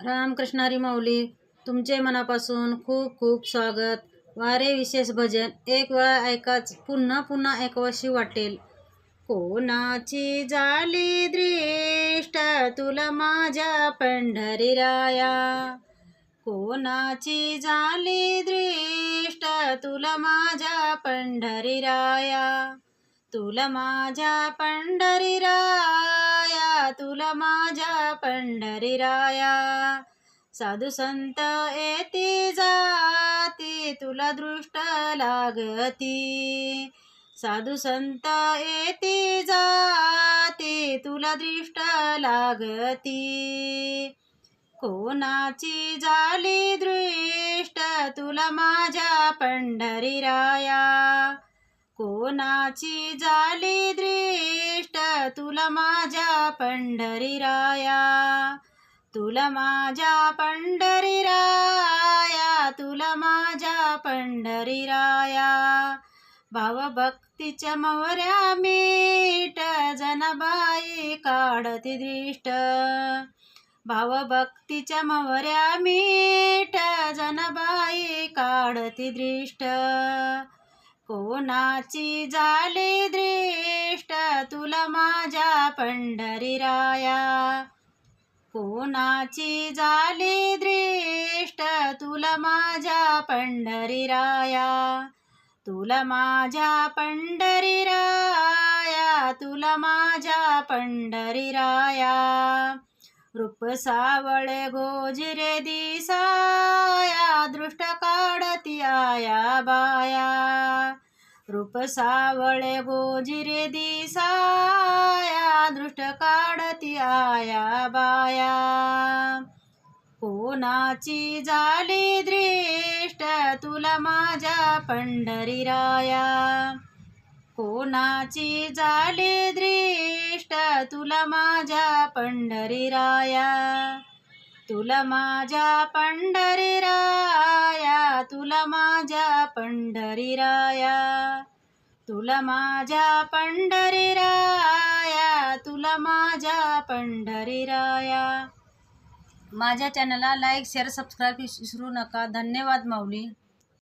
रामकृष्णारी माऊली तुमचे मनापासून खूप खूप स्वागत. वारे विशेष भजन एक वेळा ऐकाच पुन्हा पुन्हा ऐकवाशी वाटेल. कोणाची झाली दृष्ट तुला माझ्या पंढरी राया कोणाची झाली दृष्ट तुला माझ्या पंढरी राया तुला माझ्या पंढरी राया तुला माझ्या पंढरी राया साधू संत येते जाती तुला दृष्ट लागती. साधू संत येते जाती तुला दृष्ट लागती. कोणाची झाली दृष्ट तुला माझ्या पंढरी राया कोणाची झाली दृष्ट? तुला माझ्या पंढरी राया तुला माझ्या पंढरी राया तुला माझ्या पंढरी राया भावभक्तीच्या मोऱ्या मीठ जनाबाई काढती दृष्ट. भावभक्तीच्या मोऱ्या मीठ जनबाई काढती दृष्ट. कोणाची झाली दृष्ट? तुला माझ्या पंढरी राया कोणाची झाली दृष्ट? तुला माझ्या पंढरी राया तुला माझ्या पंढरीराया. तुला माझ्या पंढरी राया रूप सावळे गोजिरे दिसाया. दृष्ट काढती आया बाया. रूप सावळे गोजिरे दिसाया दृष्ट काढती आया बाया. कोणाची झाली दृष्ट तुला माझ्या पंढरी राया कोणाची झाली दृष्ट तुला माझ्या पंढरी राया तुला माझ्या पंढरी राया तुला माझ्या पंढरी राया तुला माझ्या पंढरी राया तुला माझ्या पंढरी राया. माझ्या चॅनलला लाईक शेअर सबस्क्राईब विसरू नका. धन्यवाद माऊली.